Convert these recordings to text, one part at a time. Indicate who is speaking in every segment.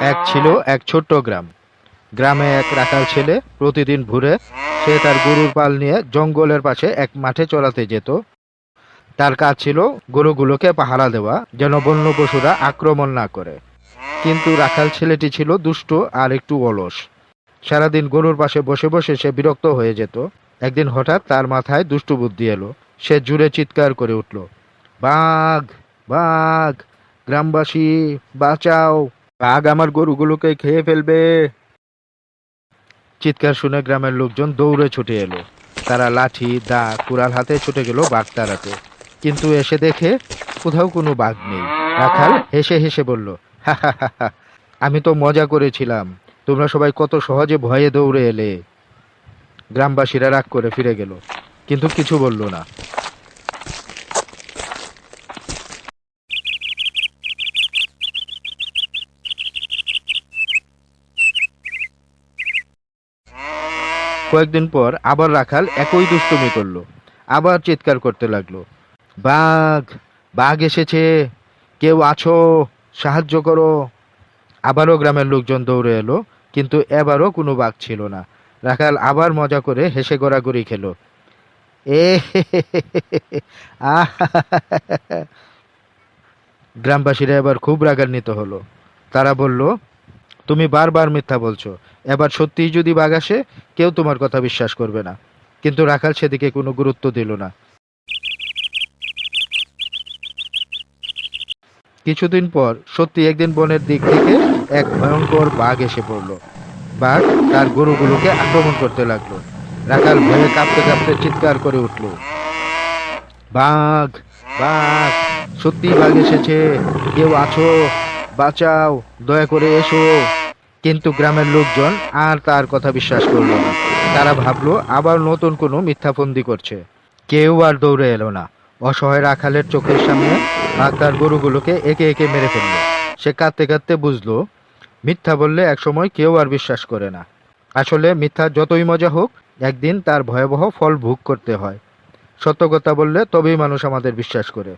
Speaker 1: এক ছিল এক ছোট্ট গ্রাম। গ্রামে এক রাখাল ছেলে প্রতিদিন ভোরে সে তার গরুর পাল নিয়ে জঙ্গলের পাশে এক মাঠে চড়াতে যেত। তার কাজ ছিল গরুগুলোকে পাহারা দেওয়া, যেন বন্য পশুরা আক্রমণ না করে। কিন্তু রাখাল ছেলেটি ছিল দুষ্ট আর একটু অলস। সারাদিন গরুর পাশে বসে বসে সে বিরক্ত হয়ে যেত। একদিন হঠাৎ তার মাথায় দুষ্টু বুদ্ধি এলো। সে জুড়ে চিৎকার করে উঠল, বাঘ বাঘ, গ্রামবাসী, বাঁচাও। বাঘ আমার গরুগুলোকে খেয়ে ফেলবে। চিৎকার শুনে গ্রামের লোকজন দৌড়ে ছুটে এলো। তারা লাঠি দা কুড়াল হাতে ছুটে গেল বাঘ তাড়াতে কিন্তু এসে দেখে কোথাও কোনো বাঘ নেই। রাখাল হেসে হেসে বলল "হা হা হা হা, আমি তো মজা করেছিলাম। তোমরা সবাই কত সহজে ভয়ে দৌড়ে এলে। গ্রামবাসীরা রাগ করে ফিরে গেল কিন্তু কিছু বলল না। কয়েকদিন পর আবার রাখাল একই দুষ্টুমি করল। আবার চিৎকার করতে লাগল। বাঘ বাঘ এসেছে। কেউ আছো? সাহায্য করো। আবারও গ্রামের লোকজন দৌড়ে এলো, কিন্তু এবারও কোনো বাঘ ছিল না। রাখাল আবার মজা করে হেসে গড়াগড়ি খেলো। এ গ্রামবাসীরা এবার খুব রাগান্বিত হলো। তারা বলল তুমি বারবার মিথ্যা বলছো। এবার সত্যিই যদি বাঘ আসে, কেউ তোমার কথা বিশ্বাস করবে না। কিন্তু রাখাল সেদিকে কোনো গুরুত্ব দিল না। কিছুদিন পর সত্যি একদিন বনের দিক থেকে এক ভয়ঙ্কর বাঘ এসে পড়ল। বাঘ তার গরুগুলোকে আক্রমণ করতে লাগল। রাখাল ভয়ে কাঁপতে কাঁপতে চিৎকার করে উঠল। বাঘ বাঘ সত্যি বাঘ এসেছে। কেউ আছো, বাঁচাও, দয়া করে এসো। কিন্তু গ্রামের লোকজন আর তার কথা বিশ্বাস করল না। তারা ভাবলো, আবার নতুন কোনো মিথ্যাফন্দি করছে। কেউ আর দৌড়ে এলো না। অসহায় রাখালের চোখের সামনে তার গরুগুলোকে একে একে মেরে ফেলল। সে কাঁদতে কাঁদতে বুঝলো, মিথ্যা বললে একসময় কেউ আর বিশ্বাস করে না। আসলে মিথ্যা যতই মজা হোক, একদিন তার ভয়াবহ ফল ভোগ করতে হয়। সত্য কথা বললে তবেই মানুষ আমাদের বিশ্বাস করে।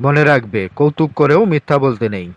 Speaker 1: মনে রাখবে, কৌতুক করেও মিথ্যা বলতে নেই।